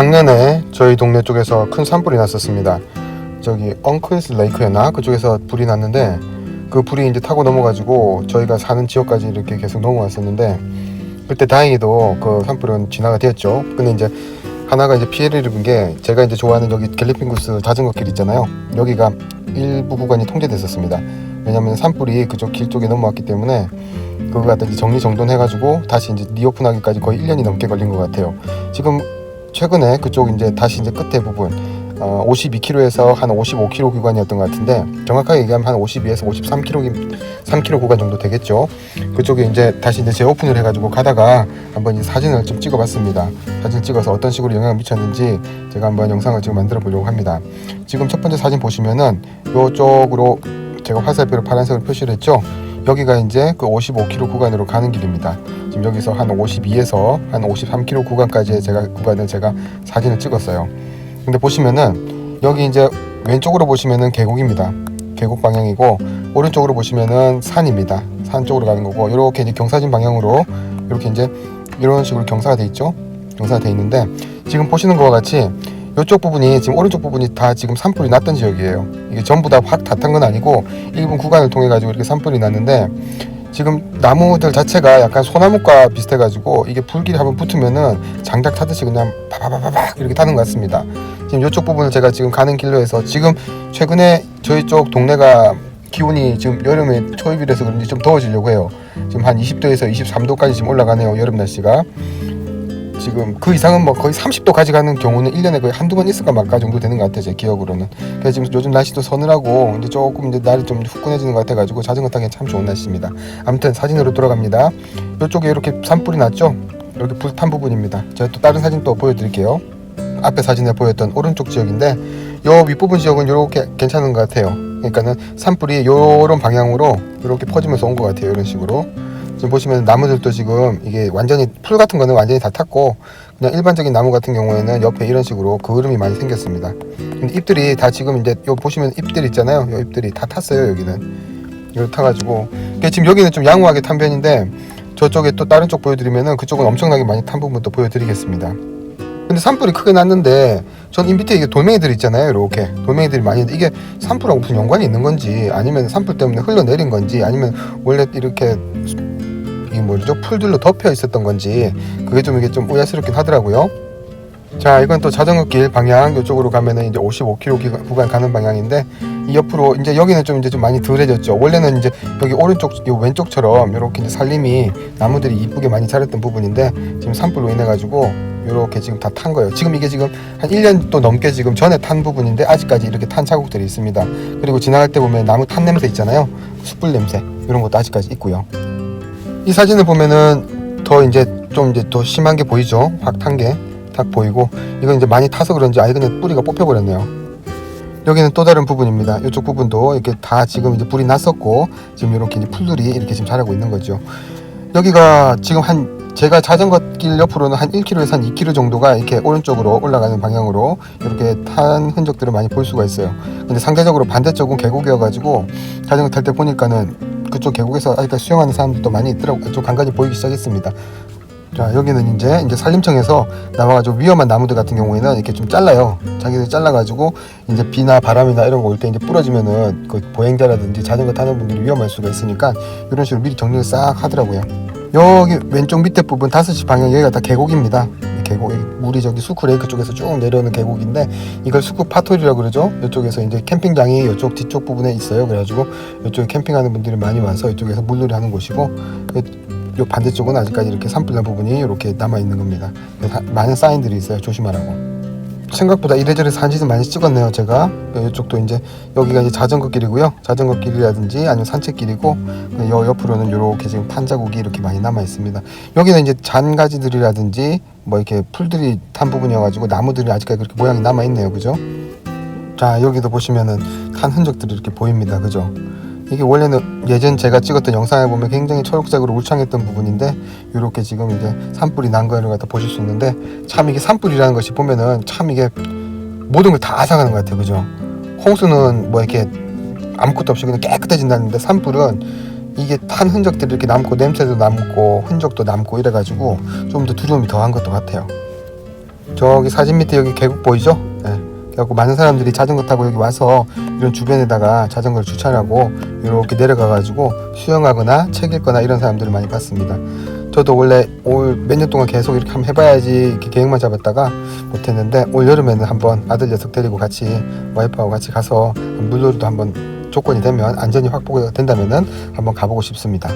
작년에 저희 동네 쪽에서 큰 산불이 났었습니다. 저기 엉클스 레이크였나 그쪽에서 불이 났는데 그 불이 이제 타고 넘어가지고 저희가 사는 지역까지 이렇게 계속 넘어왔었는데 그때 다행히도 그 산불은 진화가 되었죠. 근데 이제 하나가 이제 피해를 입은 게 제가 이제 좋아하는 여기 갤리핑구스 자전거 길 있잖아요. 여기가 일부 구간이 통제됐었습니다. 왜냐면 산불이 그쪽 길 쪽에 넘어왔기 때문에 그거 갖다 이제 정리정돈해가지고 다시 이제 리오픈하기까지 거의 1년이 넘게 걸린 것 같아요. 지금 최근에 그쪽 이제 다시 이제 끝에 부분 어, 52km에서 한 55km 구간이었던 것 같은데 정확하게 얘기하면 한 52에서 53km 3km 구간 정도 되겠죠. 그쪽에 이제 다시 이제 재오픈을 해가지고 가다가 한번 이 사진을 좀 찍어봤습니다. 사진 찍어서 어떤 식으로 영향을 미쳤는지 제가 한번 영상을 지금 만들어 보려고 합니다. 지금 첫 번째 사진 보시면은 이쪽으로 제가 화살표를 파란색으로 표시를 했죠. 여기가 이제 그 55km 구간으로 가는 길입니다. 지금 여기서 한 52에서 한 53km 구간까지의 제가 구간을 제가 사진을 찍었어요. 근데 보시면은 여기 이제 왼쪽으로 보시면은 계곡입니다. 계곡 방향이고 오른쪽으로 보시면은 산입니다. 산 쪽으로 가는 거고 이렇게 이제 경사진 방향으로 이렇게 이제 이런 식으로 경사가 돼 있죠. 경사가 돼 있는데 지금 보시는 것과 같이 이쪽 부분이 지금 오른쪽 부분이 다 지금 산불이 났던 지역이에요. 이게 전부 다확다탄건 아니고 일부 구간을 통해 가지고 이렇게 산불이 났는데 지금 나무들 자체가 약간 소나무과 비슷해 가지고 이게 불길이 한번 붙으면은 장작 타듯이 그냥 바바바바박 이렇게 타는 것 같습니다. 지금 이쪽 부분을 제가 지금 가는 길로 해서 지금 최근에 저희 쪽 동네가 기온이 지금 여름에 초입이라서 그런지 좀 더워지려고 해요. 지금 한 20도에서 23도까지 지금 올라가네요. 여름 날씨가. 지금 그 이상은 뭐 거의 30도까지 가는 경우는 1년에 거의 한두 번 있을까 말까 정도 되는 것 같아요. 제 기억으로는. 그래서 지금 요즘 날씨도 서늘하고 이제 조금 이제 날이 좀 후끈해지는 것 같아 가지고 자전거 타기 참 좋은 날씨입니다. 아무튼 사진으로 돌아갑니다. 이쪽에 이렇게 산불이 났죠? 이렇게 불 탄 부분입니다. 제가 또 다른 사진 또 보여드릴게요. 앞에 사진에 보였던 오른쪽 지역인데 요 윗부분 지역은 이렇게 괜찮은 것 같아요. 그러니까는 산불이 요런 방향으로 이렇게 퍼지면서 온 것 같아요. 이런 식으로. 지금 보시면 나무들도 지금 이게 완전히 풀 같은 거는 완전히 다 탔고 그냥 일반적인 나무 같은 경우에는 옆에 이런 식으로 그을음이 많이 생겼습니다. 근데 잎들이 다 지금 이제 요 보시면 잎들 있잖아요. 요 잎들이 다 탔어요. 여기는 이렇게 타가지고 지금 여기는 좀 양호하게 탄 편인데 저쪽에 또 다른 쪽 보여드리면은 그쪽은 엄청나게 많이 탄 부분도 보여드리겠습니다. 근데 산불이 크게 났는데 전 이 밑에 이게 돌멩이들 있잖아요 이렇게 돌멩이들이 많이 있는데 이게 산불하고 무슨 연관이 있는 건지 아니면 산불 때문에 흘러내린 건지 아니면 원래 이렇게 이 뭐죠 풀들로 덮여 있었던 건지 그게 좀 이게 좀 우야스럽긴 하더라고요 자 이건 또 자전거 길 방향 이쪽으로 가면은 이제 55km 기간- 구간 가는 방향인데 이 옆으로 이제 여기는 좀 이제 좀 많이 덜해졌죠 원래는 이제 여기 오른쪽 이 왼쪽처럼 이렇게 이제 살림이 나무들이 이쁘게 많이 자랐던 부분인데 지금 산불로 인해 가지고 이렇게 지금 다 탄 거예요. 지금 이게 지금 한 1년 또 넘게 지금 전에 탄 부분인데 아직까지 이렇게 탄 자국들이 있습니다. 그리고 지나갈 때 보면 나무 탄 냄새 있잖아요. 숯불 냄새 이런 것도 아직까지 있고요. 이 사진을 보면은 더 이제 좀 이제 더 심한 게 보이죠. 확 탄 게 딱 보이고 이건 이제 많이 타서 그런지 아예 그냥 뿌리가 뽑혀 버렸네요. 여기는 또 다른 부분입니다. 이쪽 부분도 이렇게 다 지금 이제 불이 났었고 지금 이렇게 풀들이 이렇게 지금 자라고 있는 거죠. 여기가 지금 한 제가 자전거 길 옆으로는 한 1km에서 한 2km 정도가 이렇게 오른쪽으로 올라가는 방향으로 이렇게 탄 흔적들을 많이 볼 수가 있어요. 근데 상대적으로 반대쪽은 계곡이어가지고 자전거 탈 때 보니까는 그쪽 계곡에서 아직까지 수영하는 사람들도 많이 있더라고요. 좀 간간히 보이기 시작했습니다. 자 여기는 이제 이제 산림청에서 나와가지고 위험한 나무들 같은 경우에는 이렇게 좀 잘라요. 자기들 잘라가지고 이제 비나 바람이나 이런 거 올 때 이제 부러지면은 그 보행자라든지 자전거 타는 분들이 위험할 수가 있으니까 이런 식으로 미리 정리를 싹 하더라고요. 여기 왼쪽 밑에 부분 5시 방향 여기가 다 계곡입니다. 이 계곡 이 물이 저기 수쿠레이크 쪽에서 쭉 내려오는 계곡인데 이걸 수쿠 파토리라고 그러죠. 이쪽에서 이제 캠핑장이 이쪽 뒤쪽 부분에 있어요. 그래가지고 이쪽에 캠핑하는 분들이 많이 와서 이쪽에서 물놀이 하는 곳이고 요 반대쪽은 아직까지 이렇게 산불난 부분이 이렇게 남아 있는 겁니다. 많은 사인들이 있어요. 조심하라고. 생각보다 이래저래 사진을 많이 찍었네요. 제가 이쪽도 이제 여기가 이제 자전거 길이고요. 자전거 길이라든지 아니면 산책 길이고 요 옆으로는 이렇게 지금 탄 자국이 이렇게 많이 남아 있습니다. 여기는 이제 잔가지들이라든지 뭐 이렇게 풀들이 탄 부분이어가지고 나무들이 아직까지 그렇게 모양이 남아 있네요. 그죠? 자 여기도 보시면은 탄 흔적들이 이렇게 보입니다. 그죠? 이게 원래는 예전 제가 찍었던 영상에 보면 굉장히 초록색으로 울창했던 부분인데 이렇게 지금 이제 산불이 난 거를 갖다 보실 수 있는데 참 이게 산불이라는 것이 보면은 참 이게 모든 걸 다 앗아가는 것 같아요. 그죠? 홍수는 뭐 이렇게 아무것도 없이 그냥 깨끗해진다는데 산불은 이게 탄 흔적들이 이렇게 남고 냄새도 남고 흔적도 남고 이래가지고 좀 더 두려움이 더한 것도 같아요. 저기 사진 밑에 여기 계곡 보이죠? 예. 그래갖고 많은 사람들이 자전거 타고 여기 와서 이런 주변에다가 자전거를 주차하고 이렇게 내려가가지고 수영하거나 책 읽거나 이런 사람들을 많이 봤습니다. 저도 원래 올 몇 년 동안 계속 이렇게 한번 해봐야지 이렇게 계획만 잡았다가 못했는데 올 여름에는 한번 아들 녀석 데리고 같이 와이프하고 같이 가서 물놀이도 한번 조건이 되면 안전이 확보가 된다면은 한번 가보고 싶습니다.